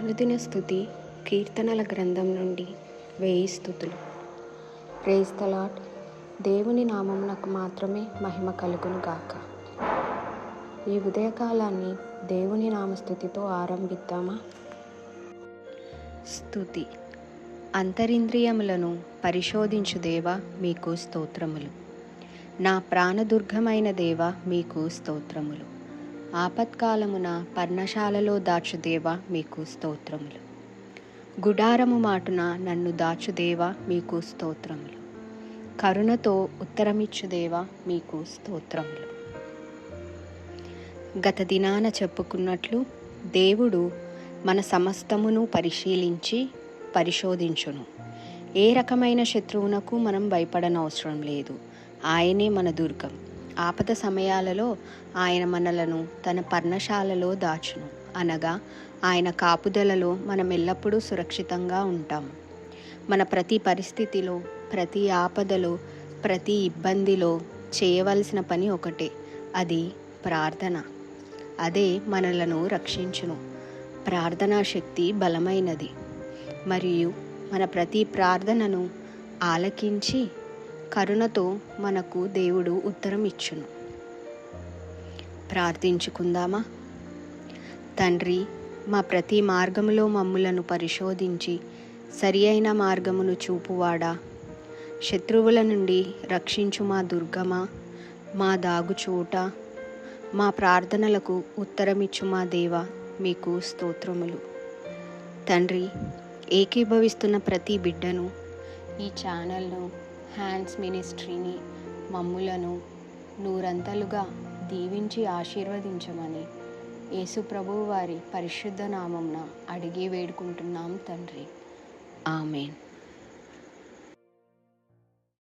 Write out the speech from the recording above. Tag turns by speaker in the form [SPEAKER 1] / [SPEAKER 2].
[SPEAKER 1] అనుదిన స్థుతి కీర్తనల గ్రంథం నుండి వేయి స్థుతులు ప్రేజ్ ద లార్డ్ దేవుని నామమునకు మాత్రమే మహిమ కలుగును గాక. ఈ ఉదయకాలాన్ని దేవుని నామస్థుతితో ఆరంభిద్దామా? స్థుతి అంతరింద్రియములను పరిశోధించు దేవా మీకు స్తోత్రములు. నా ప్రాణదుర్గమైన దేవ మీకు స్తోత్రములు. ఆపత్కాలమున పర్ణశాలలో దాచుదేవా మీకు స్తోత్రములు. గుడారము మాటున నన్ను దాచుదేవా మీకు స్తోత్రములు. కరుణతో ఉత్తరమిచ్చుదేవా మీకు స్తోత్రములు. గత దినాన చెప్పుకున్నట్లు దేవుడు మన సమస్తమును పరిశీలించి పరిశోధించును. ఏ రకమైన శత్రువునకు మనం భయపడనవసరం లేదు. ఆయనే మన దుర్గం. ఆపద సమయాలలో ఆయన మనలను తన పర్ణశాలలో దాచును. అనగా ఆయన కాపుదలలో మనం ఎల్లప్పుడూ సురక్షితంగా ఉంటాం. మన ప్రతి పరిస్థితిలో ప్రతి ఆపదలో ప్రతి ఇబ్బందిలో చేయవలసిన పని ఒకటే అది ప్రార్థన. అదే మనలను రక్షించును. ప్రార్థనా శక్తి బలమైనది. మరియు మన ప్రతి ప్రార్థనను ఆలకించి కరుణతో మనకు దేవుడు ఉత్తరం ఇచ్చును ప్రార్థించుకుందామా? తండ్రి మా ప్రతి మార్గములో మమ్ములను పరిశోధించి సరి అయిన మార్గమును చూపువాడా. శత్రువుల నుండి రక్షించు మా దుర్గమా మా దాగుచోట మా ప్రార్థనలకు ఉత్తరమిచ్చు మా దేవ మీకు స్తోత్రములు. తండ్రి ఏకీభవిస్తున్న ప్రతి బిడ్డను ఈ ఛానల్ను హ్యాండ్స్ మినిస్ట్రీని మమ్ములను నూరంతలుగా దీవించి ఆశీర్వదించమని యేసుప్రభు వారి పరిశుద్ధ నామంన అడిగి వేడుకుంటున్నాం తండ్రి. ఆమెన్.